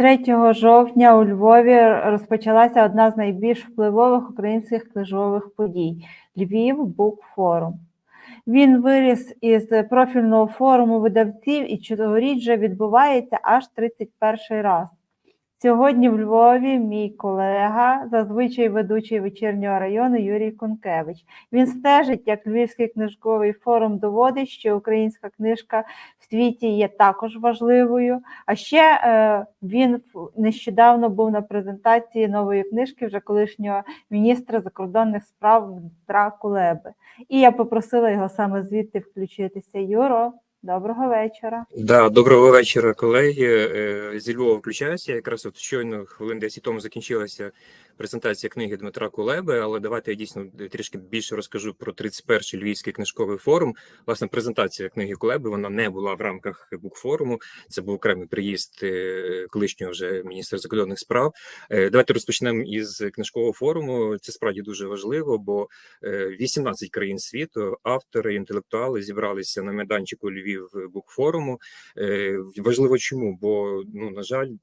3 жовтня у Львові розпочалася одна з найбільш впливових українських книжових подій Львів Букфорум. Він виріс із профільного форуму видавців і цьогоріч вже відбувається аж 31 раз. Сьогодні в Львові мій колега, зазвичай ведучий вечірнього району Юрій Конкевич. Він стежить, як Львівський книжковий форум доводить, що українська книжка в світі є також важливою. А ще е, він нещодавно був на презентації нової книжки вже колишнього міністра закордонних справ Дмитра Кулеби. І я попросила його саме звідти включитися. Юро, доброго вечора. Да, доброго вечора, колеги. Е, Зі Львова включаюся. Якраз от щойно хвилин 10 тому закінчилася презентація книги Дмитра Кулеби, але давайте я дійсно трішки більше розкажу про 31-й Львівський книжковий форум. Власне, презентація книги Кулеби вона не була в рамках букфоруму. Це був окремий приїзд е, колишнього вже міністра закордонних справ. Е, Давайте розпочнемо із книжкового форуму. Це справді дуже важливо, бо е, 18 країн світу, автори, інтелектуали зібралися на майданчику Львів букфоруму. Е, Важливо чому? Бо ну на жаль, е,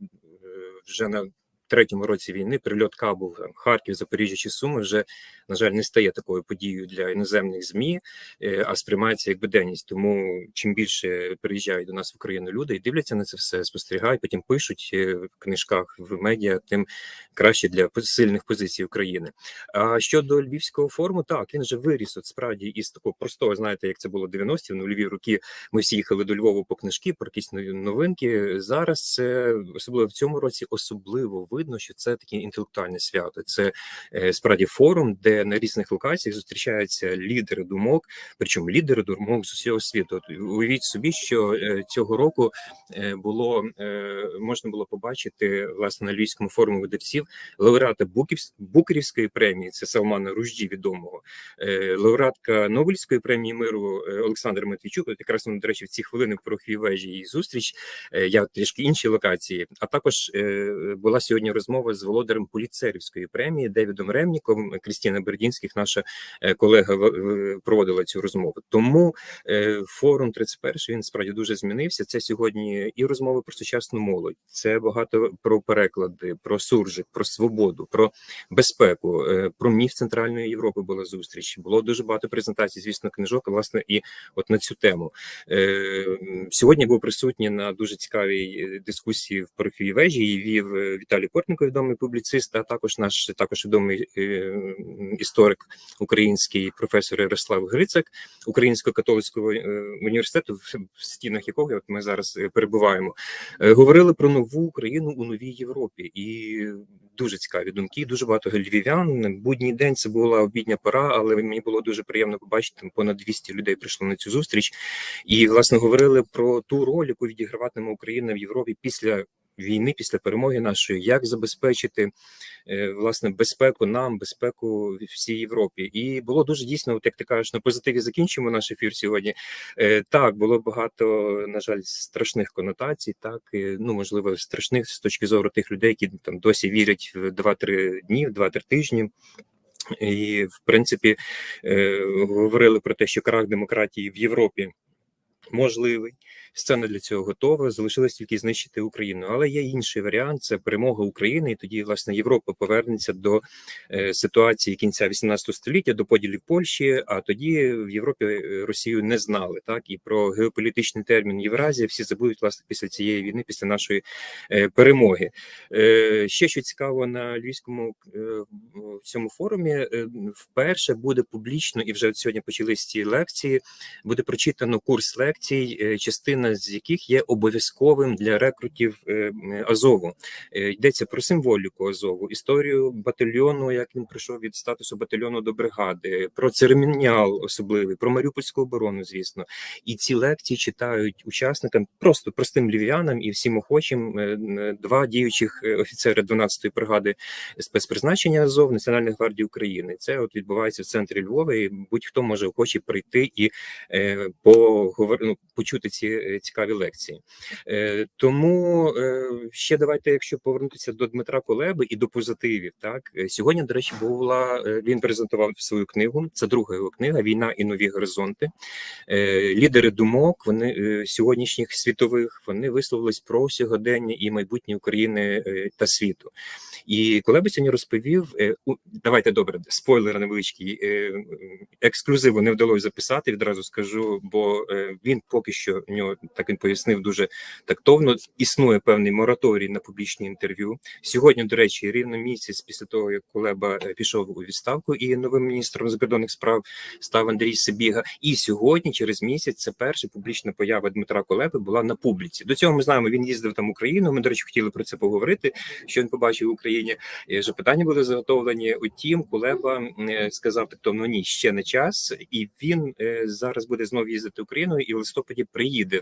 вже на третьому році війни прильот Кабу там, Харків, Запоріжжя чи Суми вже на жаль не стає такою подією для іноземних змі, е, а сприймається як буденність. Тому чим більше приїжджають до нас в Україну люди і дивляться на це все, спостерігають, потім пишуть е, в книжках в медіа, тим краще для сильних позицій України. А щодо львівського форуму, так він же виріс от справді із такого простого, знаєте, як це було 90-ті, в нульові роки. Ми всі їхали до Львова по книжки, про якісь новинки. Зараз це особливо в цьому році, особливо видно, що це таке інтелектуальне свято. Це е, справді форум, де на різних локаціях зустрічаються лідери думок, причому лідери думок з усього світу. Уявіть собі, що е, цього року е, було можна було побачити власне на львівському форумі видавців лауреата Букерівської премії, це Салмана Ружді відомого, лауреатка Нобелівської премії миру Олександр Матвійчук. От якраз до речі, в ці хвилини в пороховій вежі її зустріч. Я трішки інші локації. А також була сьогодні розмова з володарем Поліцерівської премії Девідом Ремніком. Крістіна Бердінських, наша е, колега, проводила цю розмову. Тому е, форум 31 він справді дуже змінився. Це сьогодні і розмови про сучасну молодь. Це багато про переклади, про суржик, про свободу, про безпеку, е, про міф Центральної Європи була зустріч. Було дуже багато презентацій, звісно, книжок, власне, і от на цю тему. Сьогодні був присутній на дуже цікавій дискусії в пороховій вежі. Її вів Віталій Портников, відомий публіцист, а також наш також відомий е, історик український професор Ярослав Грицак Українського католицького е, університету, в стінах якого от ми зараз е, перебуваємо. Говорили про нову Україну у новій Європі і дуже цікаві думки. Дуже багато львів'ян. Будній день це була обідня пора, але мені було дуже приємно побачити. там Понад 200 людей прийшло на цю зустріч, і власне говорили про ту роль, яку відіграватиме Україна в Європі після. Війни після перемоги нашої, як забезпечити е, власне безпеку нам, безпеку всій Європі, і було дуже дійсно, от як ти кажеш, на позитиві закінчимо наш ефір сьогодні. Е, Так, було багато, на жаль, страшних конотацій. Так ну можливо, страшних з точки зору тих людей, які там досі вірять в 2-3 дні, в 2-3 тижні. І в принципі е, говорили про те, що крах демократії в Європі можливий. Сцена для цього готова. Залишилось тільки знищити Україну. Але є інший варіант: це перемога України, і тоді власне Європа повернеться до е, ситуації кінця 18 століття, до поділів Польщі. А тоді в Європі е, Росію не знали. Так і про геополітичний термін Євразія всі забудуть власне після цієї війни, після нашої е, перемоги. Ще що цікаво на львівському цьому форумі, вперше буде публічно, і вже сьогодні почались ці лекції. Буде прочитано курс лекцій, е, частина з яких є обов'язковим для рекрутів е, Азову. Е, Йдеться про символіку Азову, історію батальйону, як він прийшов від статусу батальйону до бригади, про церемоніал особливий, про Маріупольську оборону, звісно. І ці лекції читають учасникам, просто простим львів'янам і всім охочим. е, Два діючих офіцери 12-ї бригади спецпризначення Азов Національної гвардії України. Це от відбувається в центрі Львова. і Будь-хто може охоче прийти і е, поговор... ну, почути ці цікаві лекції. Е, Тому е, ще давайте, якщо повернутися до Дмитра Колеби і до позитивів, так Е, сьогодні, до речі, була він презентував свою книгу. Це друга його книга Війна і нові горизонти. Лідери думок, вони сьогоднішніх світових, вони висловились про сьогодення і майбутнє України та світу. І Колеба сьогодні розповів. у- Давайте добре, спойлер невеличкий. Ексклюзиву не вдалося записати. Відразу скажу, бо він поки що в нього так він пояснив дуже тактовно. Існує певний мораторій на публічні інтерв'ю. Сьогодні, до речі, рівно місяць після того, як Колеба е, пішов у відставку, і новим міністром закордонних справ став Андрій Сибіга. І сьогодні, через місяць, це перша публічна поява Дмитра Колеби була на публіці. До цього ми знаємо. Він їздив там Україну. Ми, до речі, хотіли про це поговорити. Що він побачив в Україні? І Вже питання були заготовлені. Утім, Кулеба е, сказав так, ну ні, ще не час, і він е, зараз буде знову їздити Україною і в листопаді приїде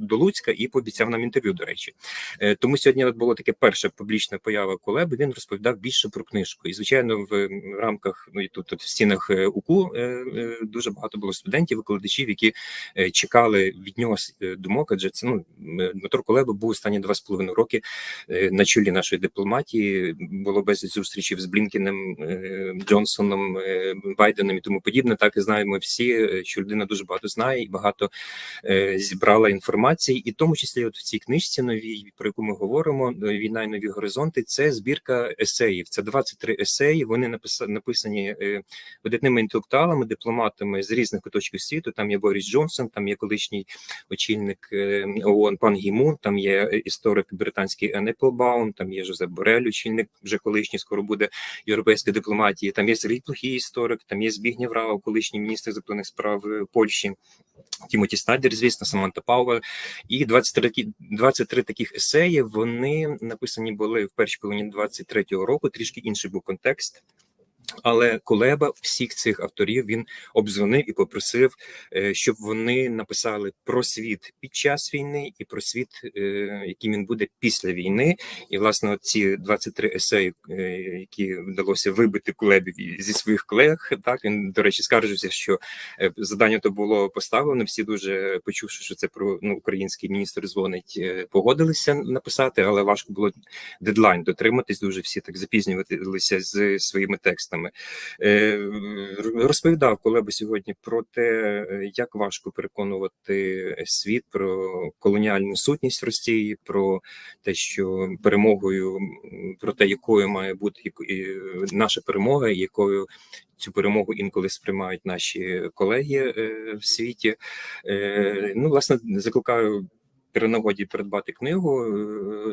до Луцька і пообіцяв нам інтерв'ю. До речі, Е, тому сьогодні от було таке перша публічна поява Кулеби. Він розповідав більше про книжку. І звичайно, в рамках ну і тут, тут в стінах е, УКУ е, дуже багато було студентів, викладачів, які чекали від нього думок. Адже це ну Дмитро Кулеба був останні два з половиною роки на чолі нашої дипломатії. Було безліч зустрічей з Блінкіним, Джонсоном, Байденом і тому подібне. Так і знаємо всі, що людина дуже багато знає і багато зібрала інформації, і в тому числі, от в цій книжці новій, про яку ми говоримо, війна і нові горизонти. Це збірка есеїв. Це 23 есеї. Вони написа- написані е, видатними інтелектуалами, дипломатами з різних куточків світу. Там є Борис Джонсон, там є колишній очільник е, ООН пан Гімун, там є е, історик британський Ен Еплбаум, там є Жозеп Борель, очільник вже колишній, скоро буде європейської дипломатії. Там є Сергій Плохій історик, там є Збігнєв Рау, колишній міністр закордонних справ Польщі. Тімоті Снайдер, звісно, Саманта Пауер. І 23, такі- 23 таких есеї вони написані були в першій половині 23-го року. Трішки інший був контекст. Але Кулеба всіх цих авторів він обдзвонив і попросив, е, щоб вони написали про світ під час війни і про світ, е, яким він буде після війни. І власне ці 23 есеї, е, які вдалося вибити Кулебі зі своїх колег. Так він до речі скаржився, що завдання то було поставлено. Всі дуже почувши, що це про ну, український міністр дзвонить, погодилися написати, але важко було дедлайн дотриматись. Дуже всі так запізнювалися з своїми текстами. Е, Розповідав Колеба сьогодні про те, як важко переконувати світ про колоніальну сутність Росії, про те, що перемогою, про те, якою має бути наша перемога, якою цю перемогу інколи сприймають наші колеги е, в світі. Е, Ну, власне, закликаю. При нагоді придбати книгу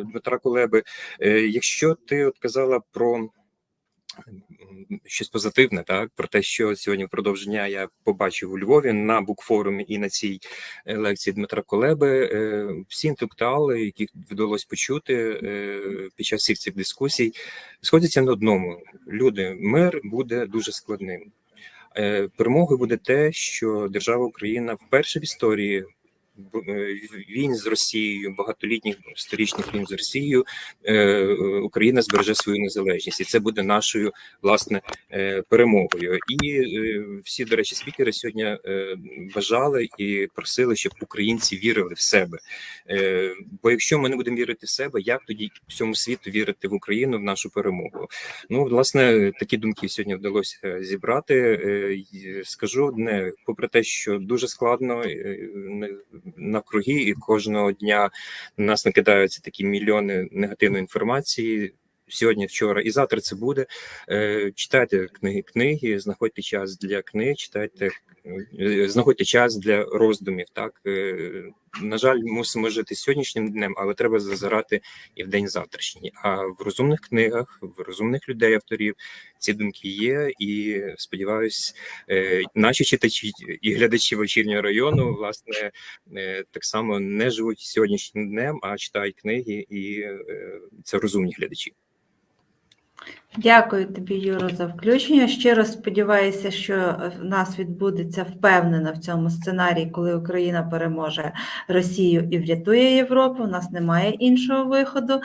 Дмитра Кулеби. Якщо ти от казала про щось позитивне, так про те, що сьогодні впродовж дня я побачив у Львові на букфорумі і на цій е, лекції Дмитра Колеби. е, Всі інтелектуали, яких вдалося почути е, під час всіх цих дискусій, сходяться на одному: люди, мир буде дуже складним. Перемогою буде те, що держава Україна вперше в історії війн з Росією, багатолітніх сторічних війн з Росією, е, Україна збереже свою незалежність, і це буде нашою власне е, перемогою. І е, всі, до речі, спікери сьогодні е, бажали і просили, щоб українці вірили в себе. Е, Бо якщо ми не будемо вірити в себе, як тоді всьому світу вірити в Україну в нашу перемогу? Ну, власне, такі думки сьогодні вдалося зібрати. Е, Скажу одне, попри те, що дуже складно е, навкруги, і кожного дня на нас накидаються такі мільйони негативної інформації. Сьогодні, вчора і завтра це буде. Е, Читайте книги, книги, знаходьте час для книг, читайте, е, знаходьте час для роздумів. Так Е, на жаль, мусимо жити сьогоднішнім днем, але треба зазирати і в день завтрашній. А в розумних книгах, в розумних людей, авторів ці думки є. І сподіваюсь, е, наші читачі і глядачі вечірнього району, власне, е, так само не живуть сьогоднішнім днем, а читають книги, і е, це розумні глядачі. Дякую тобі, Юро, за включення. Щиро сподіваюся, що в нас відбудеться впевнена в цьому сценарії, коли Україна переможе Росію і врятує Європу. У нас немає іншого виходу.